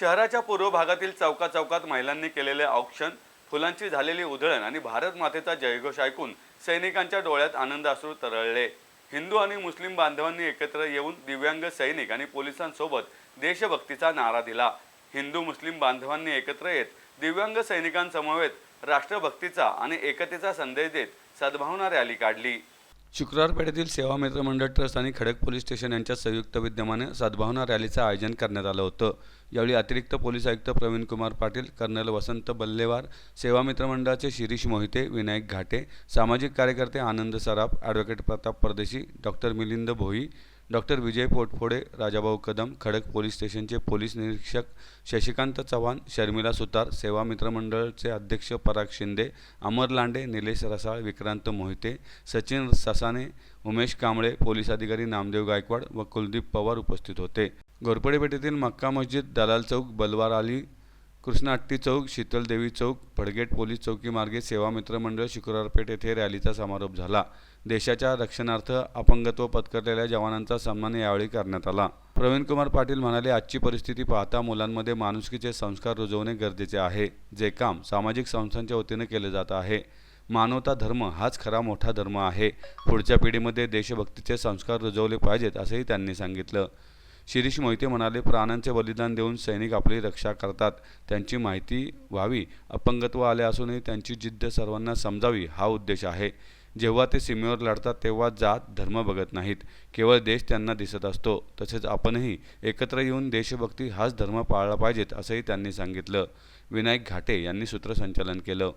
शहराच्या पूर्व भागातील चौका चौकात महिलांनी केलेले औक्षण फुलांची झालेली उधळण आणि भारत मातेचा जयघोष ऐकून सैनिकांच्या डोळ्यात आनंद अश्रू तरळले. हिंदू आणि मुस्लिम बांधवांनी एकत्र येऊन दिव्यांग सैनिक आणि पोलिसांसोबत देशभक्तीचा नारा दिला. हिंदू मुस्लिम बांधवांनी एकत्र येत दिव्यांग सैनिकांसमवेत राष्ट्रभक्तीचा आणि एकतेचा संदेश देत सद्भावना रॅली काढली. शुक्रवार पेठेतील सेवा मित्र मंडळ ट्रस्ट आणि खडक पोलीस स्टेशन यांच्या संयुक्त विद्यमाने सद्भावना रॅलीचं आयोजन करण्यात आलं होतं. यावेळी अतिरिक्त पोलीस आयुक्त प्रवीण कुमार पाटील कर्नल वसंत बल्लेवार सेवा मित्र मंडळाचे शिरीष मोहिते विनायक घाटे सामाजिक कार्यकर्ते आनंद Saraf advocate Pratap Pardeshi doctor Milind Bhoi doctor Vijay Potphode Rajabhau Kadam Khadak police स्टेशनचे पोलीस निरीक्षक शशिकांत चव्हाण शर्मिला सुतार सेवा मित्र मंडळचे अध्यक्ष पराग शिंदे अमर लांडे निलेश रसाळ विक्रांत मोहिते सचिन ससाने उमेश कांबळे पोलीस अधिकारी नामदेव गायकवाड व कुलदीप पवार उपस्थित होते. घोरपडे पेठेतील मक्का मस्जिद दलाल चौक बलवार अली कृष्ण अट्टी चौक शीतलदेवी चौक फडगेट पोलीस चौकी मार्गे सेवा मित्रमंडळ मंडळ येथे रॅलीचा समारोप झाला. देशाच्या रक्षणार्थ अपंगत्व पत्करलेल्या जवानांचा सन्मान यावेळी करण्यात आला. प्रवीणकुमार पाटील म्हणाले आजची परिस्थिती पाहता मुलांमध्ये माणुसकीचे संस्कार रुजवणे गरजेचे आहे. जे काम सामाजिक संस्थांच्या वतीने केले जात आहे. मानवता धर्म हाच खरा मोठा धर्म आहे. पुढच्या पिढीमध्ये देशभक्तीचे संस्कार रुजवले पाहिजेत असंही त्यांनी सांगितलं. शिरीष मोहिते म्हणाले प्राणांचे बलिदान देऊन सैनिक आपली रक्षा करतात. त्यांची माहिती व्हावी अपंगत्व आले असूनही त्यांची जिद्द सर्वांना समजावी हा उद्देश आहे. जेव्हा ते सीमेवर लढतात तेव्हा जात धर्म बघत नाहीत. केवळ देश त्यांना दिसत असतो. तसेच आपणही एकत्र येऊन देशभक्ती हाच धर्म पाळला पाहिजेत असंही त्यांनी सांगितलं. विनायक घाटे यांनी सूत्रसंचालन केलं.